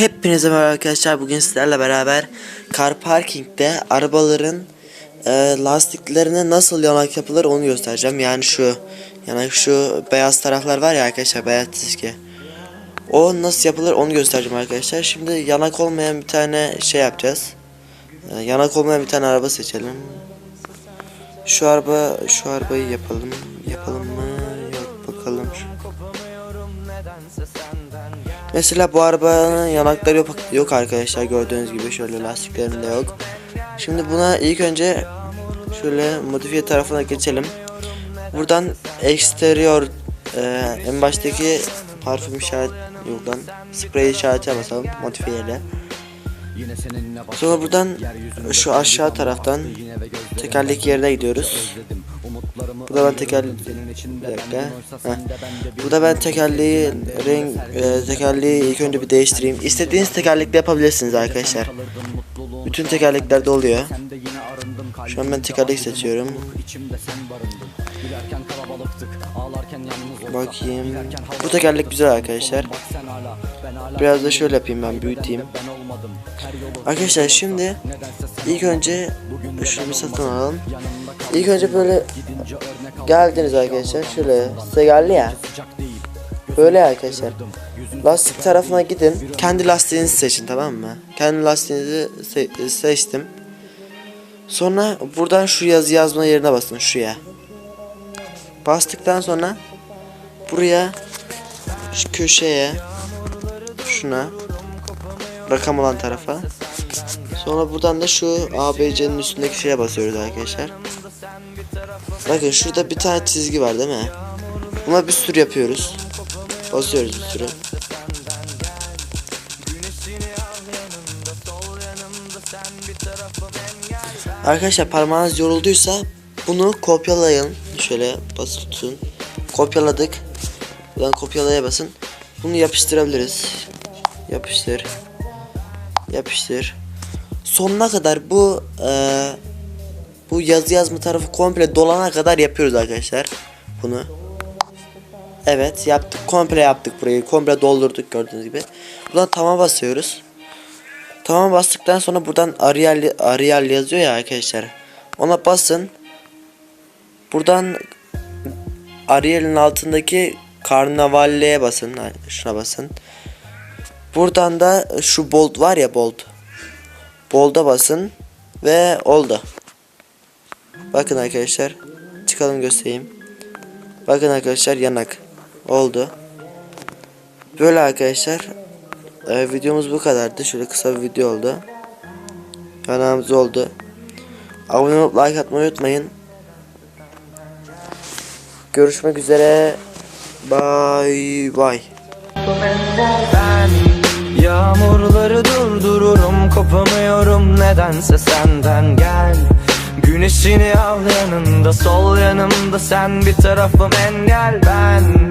Hepinize merhaba arkadaşlar. Bugün sizlerle beraber car parking'de arabaların e, lastiklerine nasıl yanak yapılır onu göstereceğim. Yani şu yani şu beyaz taraflar var ya arkadaşlar beyaz çizgi. O nasıl yapılır onu göstereceğim arkadaşlar. Şimdi yanak olmayan bir tane şey yapacağız. E, yanak olmayan bir tane araba seçelim. Şu araba şu arabayı yapalım. Yapalım. Mesela bu arabanın yanakları yok, yok arkadaşlar gördüğünüz gibi şöyle lastiklerinde yok. Şimdi buna ilk önce şöyle modifiye tarafına geçelim. Buradan exterior e, en baştaki parfüm işaret yok lan sprey işareti basalım modifiyeyle. Sonra buradan şu aşağı taraftan tekerlek yerine gidiyoruz. Burada ben teker bir dakika. Heh. Burada ben tekerleği renk e, tekerleği ilk önce bir değiştireyim. İstediğiniz tekerlekle yapabilirsiniz arkadaşlar. Bütün tekerleklerde oluyor. Şu an ben tekerlek seçiyorum. Bakayım. Bu tekerlek güzel arkadaşlar. Biraz da şöyle yapayım ben büyüteyim. Arkadaşlar şimdi ilk önce şunu satın alalım. İlk önce böyle geldiniz arkadaşlar şöyle size geldi ya. Böyle arkadaşlar. Lastik tarafına gidin. Kendi lastiğinizi seçin tamam mı? Kendi lastiğinizi se- seçtim. Sonra buradan şu yazı yazma yerine basın şuraya. Bastıktan sonra buraya şu köşeye şuna rakam olan tarafa sonra buradan da şu ABC'nin üstündeki şeye basıyoruz arkadaşlar. Bakın şurada bir tane çizgi var değil mi? Buna bir sürü yapıyoruz. Basıyoruz bir sürü. Arkadaşlar parmağınız yorulduysa bunu kopyalayın. Şöyle basılı tutun. Kopyaladık. Buradan kopyalaya basın. Bunu yapıştırabiliriz. Yapıştır. Yapıştır. Sonuna kadar bu eee bu yazı yazma tarafı komple dolana kadar yapıyoruz arkadaşlar. Bunu. Evet yaptık. Komple yaptık burayı. Komple doldurduk gördüğünüz gibi. Buradan tamam basıyoruz. Tamam bastıktan sonra buradan Arial, Arial yazıyor ya arkadaşlar. Ona basın. Buradan Arial'in altındaki Karnavalle'ye basın. Şuna basın. Buradan da şu bolt var ya bolt. Bolt'a basın. Ve oldu. Bakın arkadaşlar. Çıkalım göstereyim. Bakın arkadaşlar yanak. Oldu. Böyle arkadaşlar. Ee, videomuz bu kadardı. Şöyle kısa bir video oldu. Yanağımız oldu. Abone olup like atmayı unutmayın. Görüşmek üzere. Bye. Ben Yağmurları durdururum kopamıyorum nedense senden gel Güneşini al yanında sol yanımda sen bir tarafım engel ben